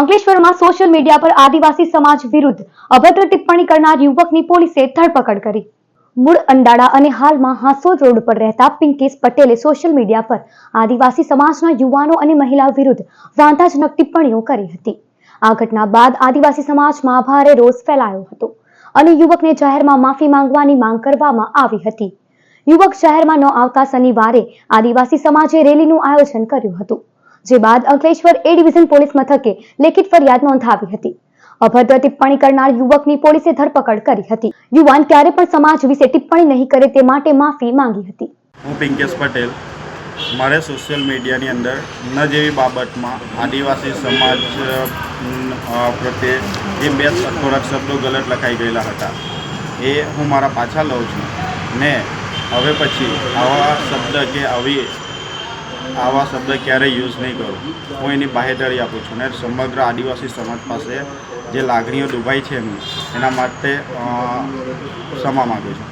અંકલેશ્વરમાં social media પર આદિવાસી સમાજ વિરુદ્ધ અભદ્ર ટિપ્પણી કરનાર યુવકની પોલીસે ધરપકડ કરી. મૂળ અંડાળા અને હાલમાં હાંસોદ રોડ પર રહેતા પિંકેશ પટેલે સોશિયલ મીડિયા પર આદિવાસી સમાજના યુવાનો અને મહિલાઓ વિરુદ્ધ વાંધાજનક ટિપ્પણીઓ કરી હતી. આ ઘટના બાદ આદિવાસી સમાજમાં ભારે રોષ ફેલાયો હતો અને યુવકને જાહેરમાં માફી માંગવાની માંગ કરવામાં આવી હતી. યુવક શહેરમાં ન આવતા શનિવારે આદિવાસી સમાજે રેલીનું આયોજન કર્યું હતું. જે બાદ અંકલેશ્વર એ ડિવિઝન પોલીસ મથકે લેખિત ફરિયાદ નોંધાવી હતી. અભદ્ર ટિપ્પણી કરનાર યુવકની પોલીસે ધરપકડ કરી હતી. યુવાન ક્યારે પણ સમાજ વિશે ટિપ્પણી નહીં કરે તે માટે માફી માંગી હતી. હું પિંકેશ પટેલ. મારે સોશિયલ મીડિયાની અંદર ન જેવી બાબતમાં આદિવાસી સમાજ પ્રત્યે જે બે થોડાક શબ્દો ગલત લખાઈ ગયેલા હતા. એ હું મારા પાછા લઉં છું. ને હવે પછી આવા શબ્દ કે આવી આવા શબ્દ ક્યારેય યુઝ નહીં કરું. હું એની બાહેધરી આપું છું ને સમગ્ર આદિવાસી સમાજ પાસે જે લાગણીઓ ડૂબાઈ છે એમની, એના માટે ક્ષમા માગું છું.